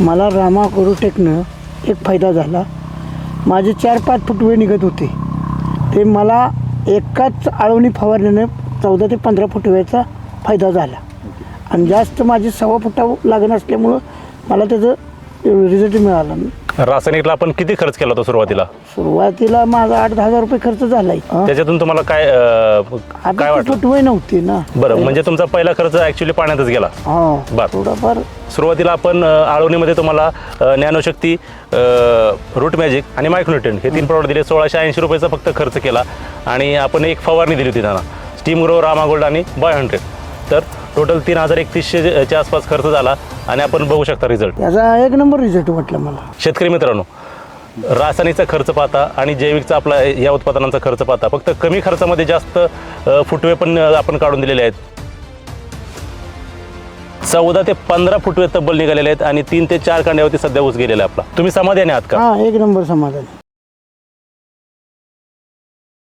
मला रामा टेकनं एक फायदा झाला. माझे चार पाच फुटवे निघत होते. ते मला एकाच आळवणी फवारण्याने चौदा ते पंधरा फुटव्याचा फायदा झाला. आणि जास्त माझे सव्वा फुटा लागण असल्यामुळं मला त्याचं रिझल्ट मिळाला. रासायनिकला आपण किती खर्च केला होता सुरुवातीला? सुरुवातीला माझा आठ दहा हजार रुपये खर्च झालाय. हं? त्याच्यातून तुम्हाला काय अं, काय आता वाटलं? फुटवे नव्हते ना. बरं म्हणजे तुमचा पहिला खर्च ऍक्च्युली पाण्यातच गेला. हा बरं. थोडाफार. सुरुवातीला आपण अ, आळवणीमध्ये तुम्हाला अ, ज्ञानशक्ती रूट मॅजिक आणि मायक्रोन्युट्रन हे तीन प्रॉडक्ट दिले. सोळाशे ऐंशी रुपयाचा फक्त खर्च केला आणि आपण एक फवारणी दिली होती त्यांना. स्टीम ग्रो रामा गोल्ड आणि बाय हंड्रेड तर टोटल तीन हजार एकतीसशेच्या आसपास खर्च झाला आणि आपण बघू शकता रिझल्ट याचा एक नंबर रिझल्ट वाटला मला. शेतकरी मित्रांनो रासायनिकचा खर्च पाहता आणि जैविकचा आपला या उत्पादनांचा खर्च पाहता फक्त कमी खर्चामध्ये जास्त फुटवे पण आपण काढून दिलेले आहेत. चौदा ते पंधरा फुटवे तब्बल निघालेले आहेत आणि तीन ते चार कांड्यावरती सध्या ऊस गेलेला आपला. तुम्ही समाधानी आहात का? एक नंबर समाधान.